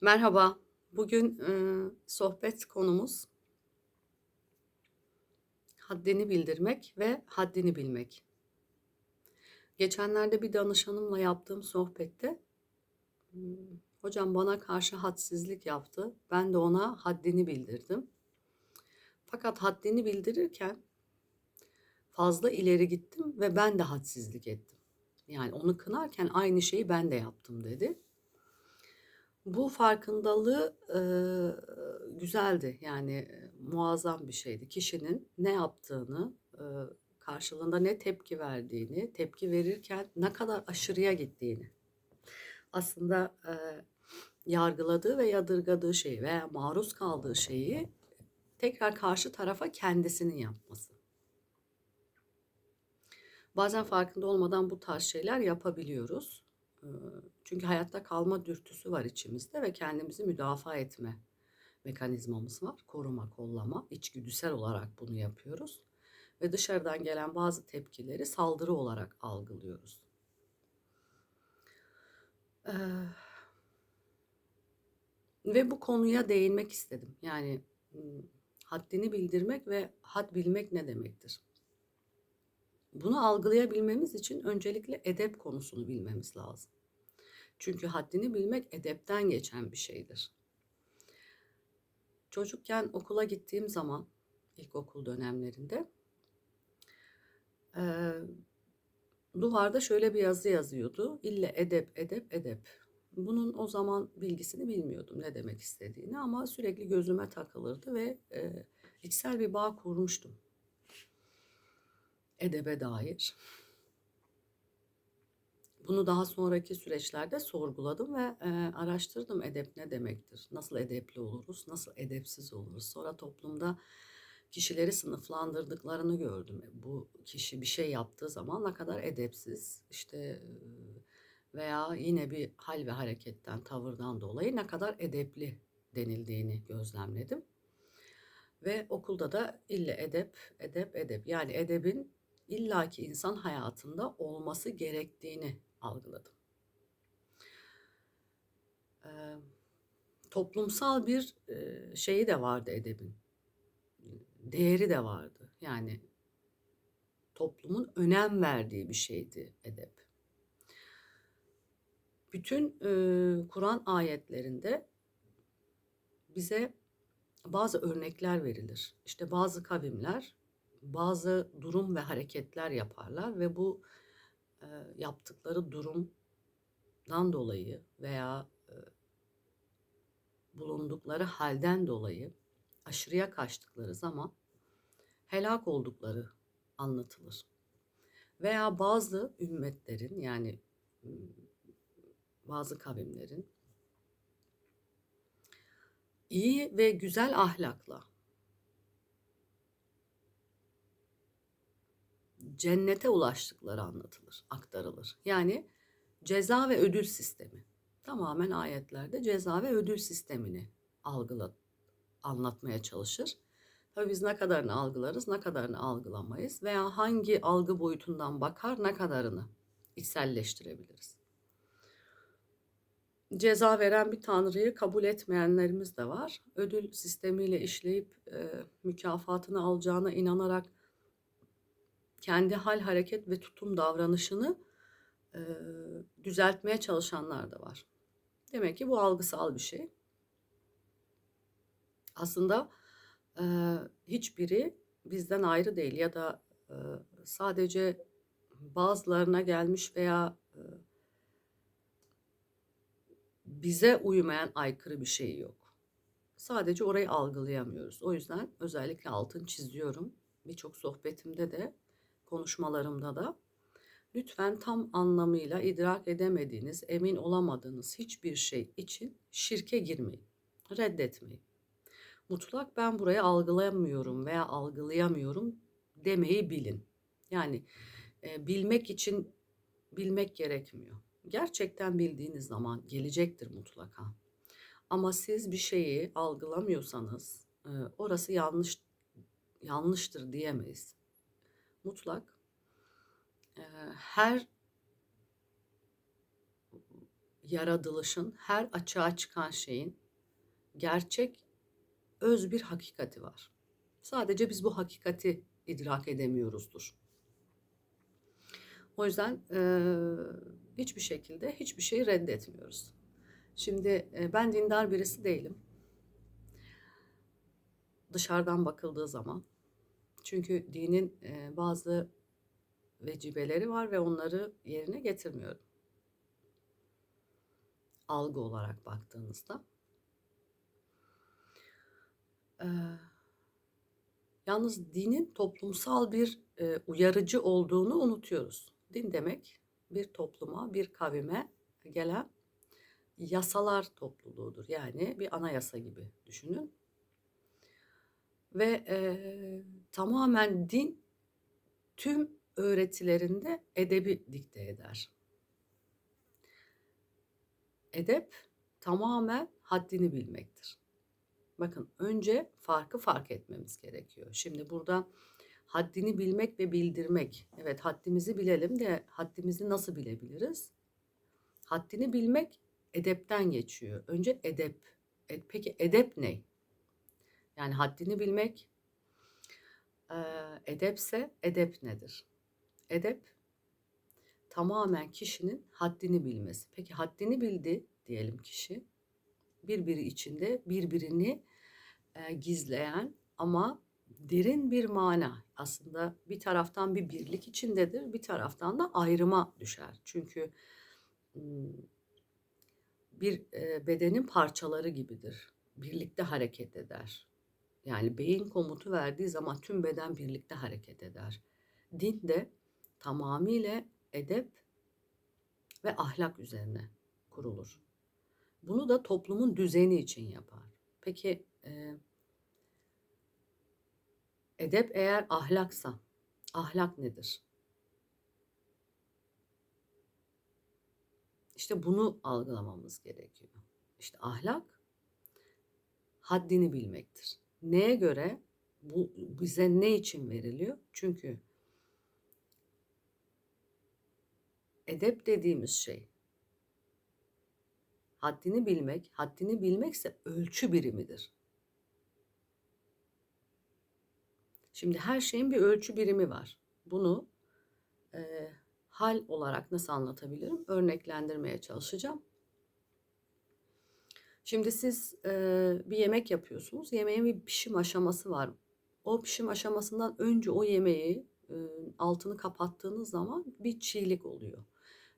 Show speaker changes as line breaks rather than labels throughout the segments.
Merhaba. Bugün, ııı, sohbet konumuz haddini bildirmek ve haddini bilmek. Geçenlerde bir danışanımla yaptığım sohbette, ımm, hocam bana karşı hadsizlik yaptı. Ben de ona haddini bildirdim. Fakat haddini bildirirken fazla ileri gittim ve ben de hadsizlik ettim. Yani onu kınarken aynı şeyi ben de yaptım dedi. Bu farkındalığı, ııı, güzeldi. Yani, eee, muazzam bir şeydi. Kişinin ne yaptığını, ııı, karşılığında ne tepki verdiğini, tepki verirken ne kadar aşırıya gittiğini, aslında, eee, yargıladığı ve yadırgadığı şeyi veya maruz kaldığı şeyi tekrar karşı tarafa kendisinin yapması. Bazen farkında olmadan bu tarz şeyler yapabiliyoruz. Çünkü hayatta kalma dürtüsü var içimizde ve kendimizi müdafaa etme mekanizmamız var. Koruma, kollama, içgüdüsel olarak bunu yapıyoruz ve dışarıdan gelen bazı tepkileri saldırı olarak algılıyoruz. Eee ve bu konuya değinmek istedim. Yani, haddini bildirmek ve had bilmek ne demektir? Bunu algılayabilmemiz için öncelikle edep konusunu bilmemiz lazım. Çünkü haddini bilmek edepten geçen bir şeydir. Çocukken okula gittiğim zaman, ilkokul dönemlerinde eee, duvarda şöyle bir yazı yazıyordu: "İlle edep, edep, edep." Bunun o zaman bilgisini bilmiyordum ne demek istediğini ama sürekli gözüme takılırdı ve, eee, içsel bir bağ kurmuştum edebe dair. Bunu daha sonraki süreçlerde sorguladım ve, eee, araştırdım edep ne demektir? Nasıl edepli oluruz? Nasıl edepsiz oluruz? Sonra toplumda kişileri sınıflandırdıklarını gördüm. E, bu kişi bir şey yaptığı zaman ne kadar edepsiz, işte, ııı, veya yine bir hal ve hareketten, tavırdan dolayı ne kadar edepli denildiğini gözlemledim. Ve okulda da ille edep, edep, edep yani edebin illaki insan hayatında olması gerektiğini algıladım. Eee, toplumsal bir, eee, şeyi de vardı edebin, değeri de vardı. Yani toplumun önem verdiği bir şeydi edep. Bütün, ııı, Kur'an ayetlerinde bize bazı örnekler verilir. İşte bazı kavimler bazı durum ve hareketler yaparlar ve bu, eee, yaptıkları durumdan dolayı veya, eee bulundukları halden dolayı aşırıya kaçtıkları zaman helak oldukları anlatılır. Veya bazı ümmetlerin yani, bazı kavimlerin iyi ve güzel ahlakla cennete ulaştıkları anlatılır, aktarılır. Yani ceza ve ödül sistemi. Tamamen ayetlerde ceza ve ödül sistemini algıla anlatmaya çalışır. Tabii biz ne kadarını algılarız, ne kadarını algılamayız veya hangi algı boyutundan bakar, ne kadarını içselleştirebiliriz. Ceza veren bir tanrıyı kabul etmeyenlerimiz de var. Ödül sistemiyle işleyip, eee, mükafatını alacağına inanarak kendi hal, hareket ve tutum davranışını, eee, düzeltmeye çalışanlar da var. Demek ki bu algısal bir şey. Aslında, eee, hiçbiri bizden ayrı değil ya da, eee, sadece bazılarına gelmiş veya, eee bize uymayan aykırı bir şey yok. Sadece orayı algılayamıyoruz. O yüzden özellikle altını çiziyorum. Birçok sohbetimde de, konuşmalarımda da lütfen tam anlamıyla idrak edemediğiniz, emin olamadığınız hiçbir şey için şirke girmeyin, reddetmeyin. Mutlak ben burayı algılayamıyorum veya algılayamıyorum demeyi bilin. Yani, eee, bilmek için bilmek gerekmiyor. Gerçekten bildiğiniz zaman gelecektir mutlaka. Ama siz bir şeyi algılamıyorsanız, eee, orası yanlış yanlıştır diyemeyiz. Mutlak, eee, her yaratılışın, her açığa çıkan şeyin gerçek, öz bir hakikati var. Sadece biz bu hakikati idrak edemiyoruzdur. O yüzden e, hiçbir şekilde hiçbir şeyi reddetmiyoruz. Şimdi e, ben dindar birisi değilim. Dışarıdan bakıldığı zaman. Çünkü dinin e, bazı vecibeleri var ve onları yerine getirmiyorum. Algı olarak baktığınızda. Ee, yalnız dinin toplumsal bir e, uyarıcı olduğunu unutuyoruz. Din demek bir topluma, bir kavime gelen yasalar topluluğudur. Yani bir anayasa gibi düşünün. Ve e, tamamen din tüm öğretilerinde edebi dikte eder. Edep tamamen haddini bilmektir. Bakın önce farkı fark etmemiz gerekiyor. Şimdi burada haddini bilmek ve bildirmek. Evet haddimizi bilelim de haddimizi nasıl bilebiliriz? Haddini bilmek edepten geçiyor. Önce edep. E, peki edep ne? Yani haddini bilmek edepse edep nedir? Edep tamamen kişinin haddini bilmesi. Peki haddini bildi diyelim kişi. Birbiri içinde birbirini e, gizleyen ama derin bir mana. Aslında bir taraftan bir birlik içindedir, bir taraftan da ayrıma düşer. Çünkü bir bedenin parçaları gibidir. Birlikte hareket eder. Yani beyin komutu verdiği zaman tüm beden birlikte hareket eder. Din de tamamıyla edep ve ahlak üzerine kurulur. Bunu da toplumun düzeni için yapar. Peki e, edep eğer ahlaksa, ahlak nedir? İşte bunu algılamamız gerekiyor. İşte ahlak haddini bilmektir. Neye göre bu bize ne için veriliyor? Çünkü edep dediğimiz şey haddini bilmek, haddini bilmekse ölçü birimidir. Şimdi her şeyin bir ölçü birimi var. Bunu e, hal olarak nasıl anlatabilirim? Örneklendirmeye çalışacağım. Şimdi siz e, bir yemek yapıyorsunuz. Yemeğin bir pişim aşaması var. O pişim aşamasından önce o yemeği e, altını kapattığınız zaman bir çiğlik oluyor.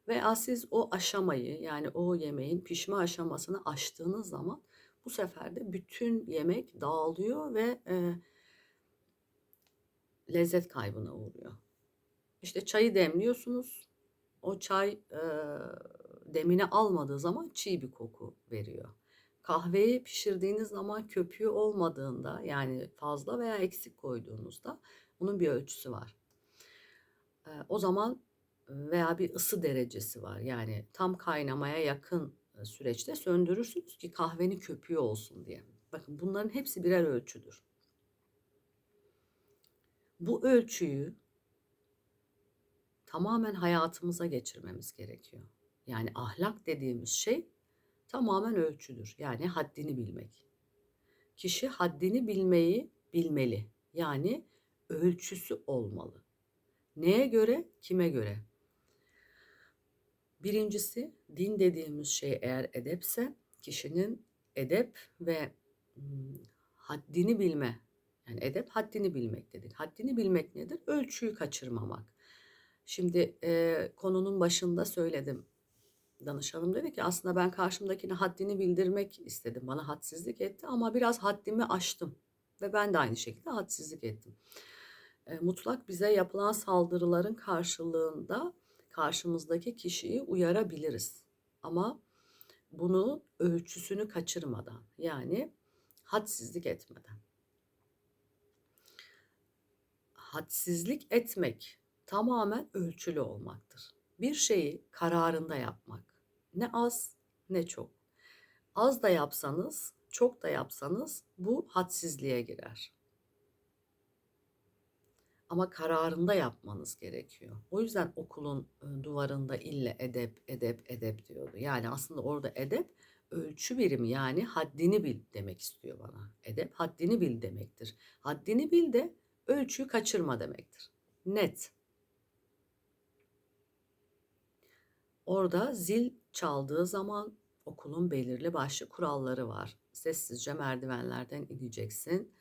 Veya siz o aşamayı yani o yemeğin pişme aşamasını aştığınız zaman bu sefer de bütün yemek dağılıyor ve e, lezzet kaybına uğruyor. İşte çayı demliyorsunuz. O çay e, demine almadığı zaman çiğ bir koku veriyor. Kahveyi pişirdiğiniz zaman köpüğü olmadığında yani fazla veya eksik koyduğunuzda onun bir ölçüsü var. O zaman veya bir ısı derecesi var. Yani tam kaynamaya yakın süreçte söndürürsünüz ki kahvenin köpüğü olsun diye. Bakın bunların hepsi birer ölçüdür. Bu ölçüyü tamamen hayatımıza geçirmemiz gerekiyor. Yani ahlak dediğimiz şey tamamen ölçüdür. Yani haddini bilmek. Kişi haddini bilmeyi bilmeli. Yani ölçüsü olmalı. Neye göre, kime göre? Birincisi din dediğimiz şey eğer edepse kişinin edep ve haddini bilme. Yani edep haddini bilmektedir. Haddini bilmek nedir? Ölçüyü kaçırmamak. Şimdi e, konunun başında söyledim. Danışanım dedi ki aslında ben karşımdakine haddini bildirmek istedim. Bana hadsizlik etti ama biraz haddimi aştım. Ve ben de aynı şekilde hadsizlik ettim. E, mutlak bize yapılan saldırıların karşılığında karşımızdaki kişiyi uyarabiliriz. Ama bunu ölçüsünü kaçırmadan yani hadsizlik etmeden. Hadsizlik etmek tamamen ölçülü olmaktır. Bir şeyi kararında yapmak. Ne az ne çok. Az da yapsanız, çok da yapsanız bu hadsizliğe girer. Ama kararında yapmanız gerekiyor. O yüzden okulun e, duvarında ille edep, edep, edep diyordu. Yani aslında orada edep ölçü birimi yani haddini bil demek istiyor bana. Edep haddini bil demektir. Haddini bil de ölçüyü kaçırma demektir. Net. Orada zil çaldığı zaman okulun belirli başlı kuralları var. Sessizce merdivenlerden ineceksin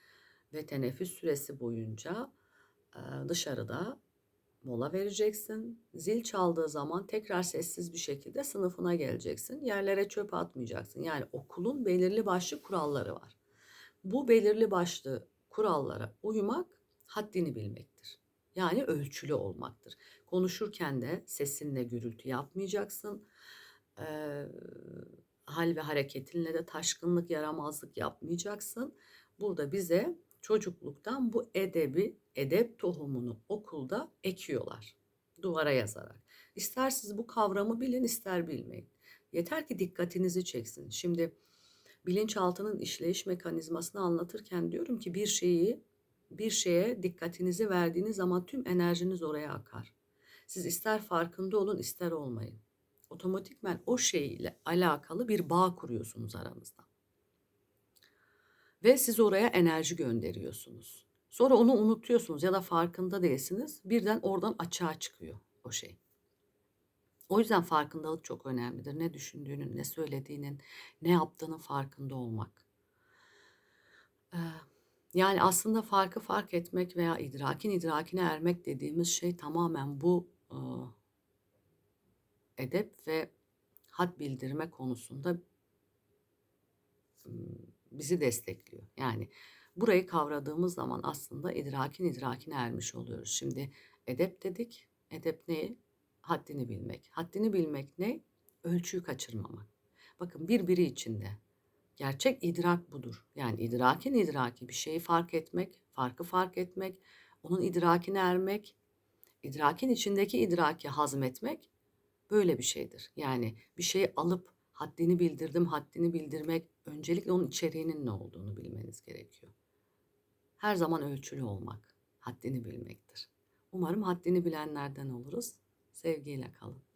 ve teneffüs süresi boyunca dışarıda mola vereceksin. Zil çaldığı zaman tekrar sessiz bir şekilde sınıfına geleceksin. Yerlere çöp atmayacaksın. Yani okulun belirli başlı kuralları var. Bu belirli başlı kurallara uymak haddini bilmektir. Yani ölçülü olmaktır. Konuşurken de sesinle gürültü yapmayacaksın. Ee, hal ve hareketinle de taşkınlık, yaramazlık yapmayacaksın. Burada bize çocukluktan bu edebi, edep tohumunu okulda ekiyorlar. Duvara yazarak. İster siz bu kavramı bilin, ister bilmeyin. Yeter ki dikkatinizi çeksin. Şimdi bilinçaltının işleyiş mekanizmasını anlatırken diyorum ki bir şeyi bir şeye dikkatinizi verdiğiniz zaman tüm enerjiniz oraya akar. Siz ister farkında olun ister olmayın. Otomatikmen o şeyle alakalı bir bağ kuruyorsunuz aranızda. Ve siz oraya enerji gönderiyorsunuz. Sonra onu unutuyorsunuz ya da farkında değilsiniz. Birden oradan açığa çıkıyor o şey. O yüzden farkındalık çok önemlidir. Ne düşündüğünün, ne söylediğinin, ne yaptığının farkında olmak. Yani aslında farkı fark etmek veya idrakin idrakine ermek dediğimiz şey tamamen bu edep ve had bildirme konusunda bizi destekliyor. Yani burayı kavradığımız zaman aslında idrakin idrakine ermiş oluyoruz. Şimdi edep dedik. Edep ne? Haddini bilmek. Haddini bilmek ne? Ölçüyü kaçırmamak. Bakın birbiri içinde. Gerçek idrak budur. Yani idrakin idraki bir şeyi fark etmek, farkı fark etmek, onun idrakine ermek, idrakin içindeki idraki hazmetmek böyle bir şeydir. Yani bir şeyi alıp haddini bildirdim, haddini bildirmek öncelikle onun içeriğinin ne olduğunu bilmeniz gerekiyor. Her zaman ölçülü olmak, haddini bilmektir. Umarım haddini bilenlerden oluruz. Sevgiyle kalın.